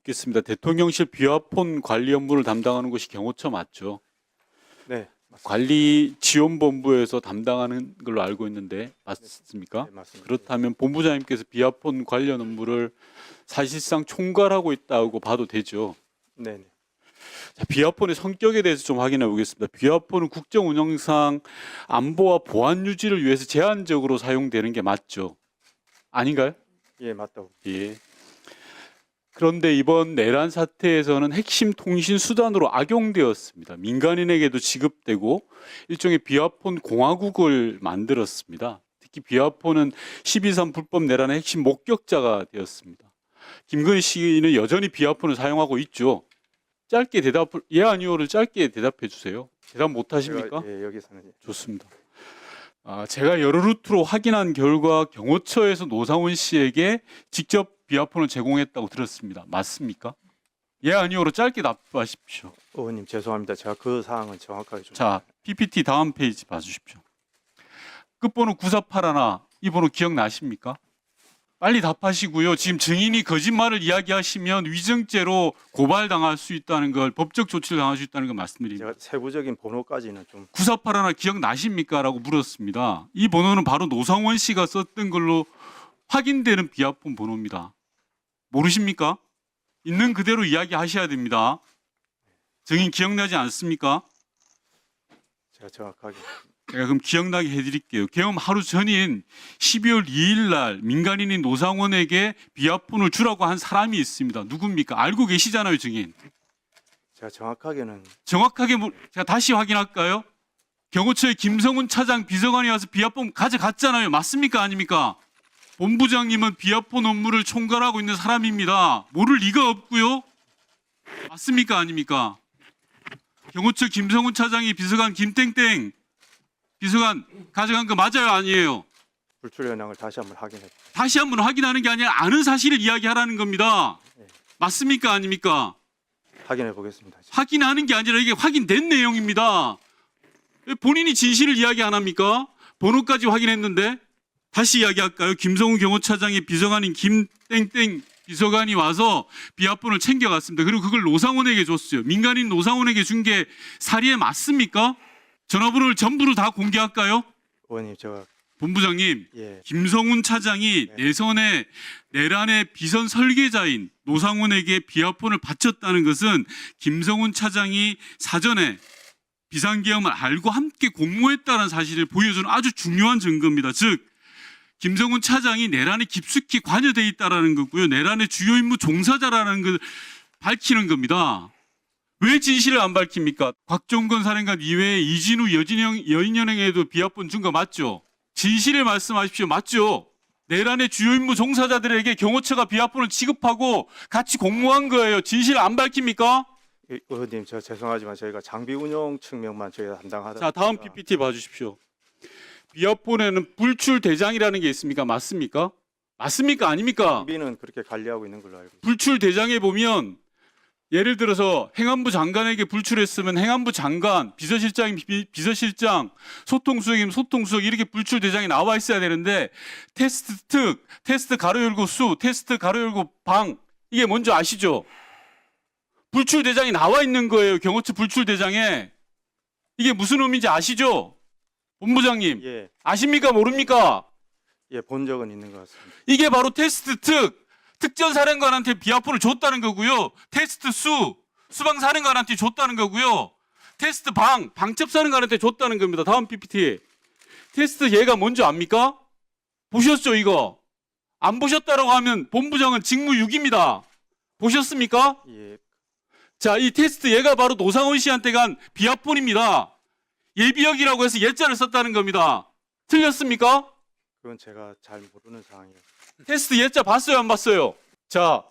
묻겠습니다. 대통령실 비화폰 관리 업무를 담당하는 곳이 경호처 맞죠? 네, 맞습니다. 관리 지원본부에서 담당하는 걸로 알고 있는데 맞습니까? 네, 맞습니다. 그렇다면 본부장님께서 비화폰 관련 업무를 사실상 총괄하고 있다고 봐도 되죠. 네, 네. 자, 비화폰의 성격에 대해서 좀 확인해 보겠습니다. 비화폰은 국정 운영상 안보와 보안 유지를 위해서 제한적으로 사용되는 게 맞죠? 아닌가요? 예, 맞다고. 예. 그런데 이번 내란 사태에서는 핵심 통신 수단으로 악용되었습니다. 민간인에게도 지급되고 일종의 비화폰 공화국을 만들었습니다. 특히 비화폰은 12.3 불법 내란의 핵심 목격자가 되었습니다. 김건희 씨는 여전히 비화폰을 사용하고 있죠. 짧게 대답, 예 아니오를 짧게 대답해 주세요. 대답 못 하십니까? 예, 여기서는 예. 좋습니다. 아, 제가 여러 루트로 확인한 결과 경호처에서 노상원 씨에게 직접 비화폰을 제공했다고 들었습니다. 맞습니까? 예 아니오로 짧게 답하십시오. 의원님 죄송합니다. 제가 그 사항은 정확하게 좀 자, PPT 다음 페이지 봐주십시오. 끝번호 9481 이 번호 기억나십니까? 빨리 답하시고요. 지금 증인이 거짓말을 이야기하시면 위증죄로 고발당할 수 있다는 걸 법적 조치를 당할 수 있다는 걸 말씀드립니다. 제가 세부적인 번호까지는 좀 9481 기억나십니까? 라고 물었습니다. 이 번호는 바로 노상원 씨가 썼던 걸로 확인되는 비아폰 번호입니다. 모르십니까? 있는 그대로 이야기하셔야 됩니다. 증인 기억나지 않습니까? 제가 정확하게 제가 그럼 기억나게 해드릴게요. 계엄 하루 전인 12월 2일 날 민간인인 노상원에게 비아폰을 주라고 한 사람이 있습니다. 누굽니까? 알고 계시잖아요, 증인. 제가 정확하게는 정확하게 물- 제가 다시 확인할까요? 경호처의 김성훈 차장 비서관이 와서 비아폰 가져갔잖아요. 맞습니까? 아닙니까? 본부장님은 비아폰 업무를 총괄하고 있는 사람입니다. 모를 리가 없고요. 맞습니까? 아닙니까? 경호처 김성훈 차장이 비서관 김땡땡 비서관 가져간 거 맞아요? 아니에요? 불출 현황을 다시 한번 확인해. 다시 한번 확인하는 게 아니라 아는 사실을 이야기하라는 겁니다. 맞습니까? 아닙니까? 확인해 보겠습니다. 확인하는 게 아니라 이게 확인된 내용입니다. 왜 본인이 진실을 이야기 안 합니까? 번호까지 확인했는데 다시 이야기할까요? 김성훈 경호차장의 비서관인 김땡땡 비서관이 와서 비합본을 챙겨갔습니다. 그리고 그걸 노상원에게 줬어요. 민간인 노상원에게 준 게 사리에 맞습니까? 전화번호를 전부를 다 공개할까요? 의원님 제가 본부장님, 예, 김성훈 차장이 네. 내선의 내란의 비선 설계자인 노상원에게 비화폰을 바쳤다는 것은 김성훈 차장이 사전에 비상계엄을 알고 함께 공모했다는 사실을 보여주는 아주 중요한 증거입니다. 즉 김성훈 차장이 내란에 깊숙이 관여돼 있다라는 거고요. 내란의 주요 임무 종사자라는 걸 밝히는 겁니다. 왜 진실을 안 밝힙니까? 곽종건 사령관 이외에 이진우 여진영 여인연행에도 비합본 준거 맞죠? 진실을 말씀하십시오. 맞죠? 내란의 주요 임무 종사자들에게 경호처가 비합본을 지급하고 같이 공모한 거예요. 진실 안 밝힙니까? 예, 의원님 제가 죄송하지만 저희가 장비 운영 측면만 저희가 담당하다. 자, 다음 PPT 봐주십시오. 비합본에는 불출 대장이라는 게 있습니까? 맞습니까? 맞습니까? 아닙니까? 장비는 그렇게 관리하고 있는 걸로 알고 있습니다. 불출 대장에 보면 예를 들어서 행안부 장관에게 불출했으면 행안부 장관, 비서실장, 비, 비서실장, 소통수석이면 소통수석 이렇게 불출 대장이 나와 있어야 되는데 테스트 특, 테스트 가로 열고 수, 테스트 가로 열고 방 이게 뭔지 아시죠? 불출 대장이 나와 있는 거예요. 경호처 불출 대장에 이게 무슨 의미인지 아시죠? 본부장님 예, 아십니까 모릅니까? 예, 본 적은 있는 것 같습니다. 이게 바로 테스트 특 특전 사령관한테 비아폰을 줬다는 거고요. 테스트 수 수방 사령관한테 줬다는 거고요. 테스트 방 방첩 사령관한테 줬다는 겁니다. 다음 PPT 테스트 얘가 뭔지 압니까? 보셨죠 이거? 안 보셨다라고 하면 본부장은 직무유기입니다. 보셨습니까? 예, 자, 이 테스트 얘가 바로 노상원 씨한테 간 비아폰입니다. 예비역이라고 해서 예자를 썼다는 겁니다. 틀렸습니까? 그건 제가 잘 모르는 상황이에요. 테스트 예자 봤어요 안 봤어요? 자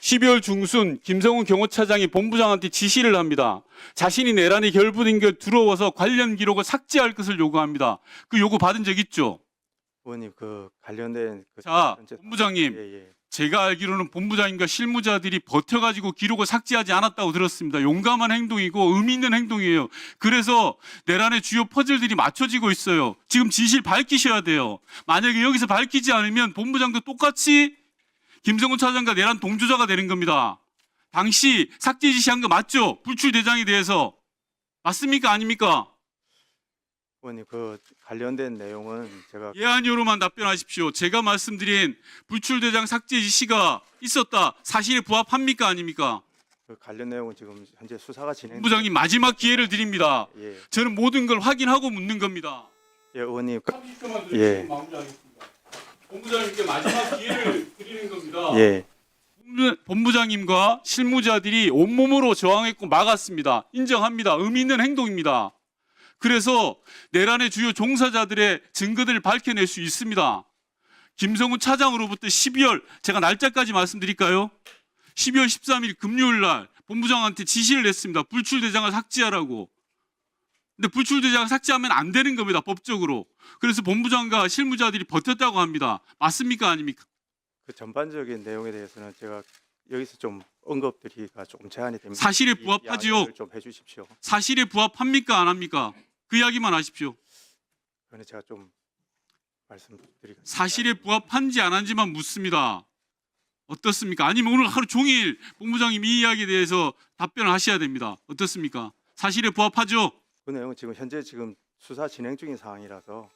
12월 중순 김성훈 경호차장이 본부장한테 지시를 합니다. 자신이 내란에 결부된 게 두려워서 관련 기록을 삭제할 것을 요구합니다. 그 요구 받은 적 있죠? 의원님 그 관련된 그 자 전체- 본부장님 예, 예. 제가 알기로는 본부장님과 실무자들이 버텨가지고 기록을 삭제하지 않았다고 들었습니다. 용감한 행동이고 의미 있는 행동이에요. 그래서 내란의 주요 퍼즐들이 맞춰지고 있어요. 지금 진실 밝히셔야 돼요. 만약에 여기서 밝히지 않으면 본부장도 똑같이 김성훈 차장과 내란 동조자가 되는 겁니다. 당시 삭제 지시한 거 맞죠? 불출 대장에 대해서 맞습니까? 아닙니까? 의원님 그 관련된 내용은 제가 예 아니오로만 답변하십시오. 제가 말씀드린 불출 대장 삭제 지시가 있었다. 사실에 부합합니까? 아닙니까? 그 관련 내용은 지금 현재 수사가 진행. 본부장님 마지막 기회를 드립니다. 예, 저는 모든 걸 확인하고 묻는 겁니다. 예 의원님 그- 30초만 예. 예. 마무리하겠습니다. 본부장님께 마지막 기회를 드리는 겁니다. 예, 본부- 본부장님과 실무자들이 온몸으로 저항했고 막았습니다. 인정합니다. 의미 있는 행동입니다. 그래서 내란의 주요 종사자들의 증거들을 밝혀낼 수 있습니다. 김성훈 차장으로부터 12월 제가 날짜까지 말씀드릴까요? 12월 13일 금요일 날 본부장한테 지시를 냈습니다. 불출 대장을 삭제하라고. 근데 불출 대장을 삭제하면 안 되는 겁니다. 법적으로. 그래서 본부장과 실무자들이 버텼다고 합니다. 맞습니까? 아닙니까? 그 전반적인 내용에 대해서는 제가 여기서 좀 언급드리기가 조금 제한이 됩니다. 사실에 부합하지요? 좀 해주십시오. 사실에 부합합니까? 안 합니까? 그 이야기만 하십시오. 그는 제가 좀 말씀드리겠습니다. 사실에 부합한지 안 한지만 묻습니다. 어떻습니까? 아니면 오늘 하루 종일 본부장님 이 이야기에 대해서 답변을 하셔야 됩니다. 어떻습니까? 사실에 부합하죠? 그 내용은 지금 현재 지금 수사 진행 중인 상황이라서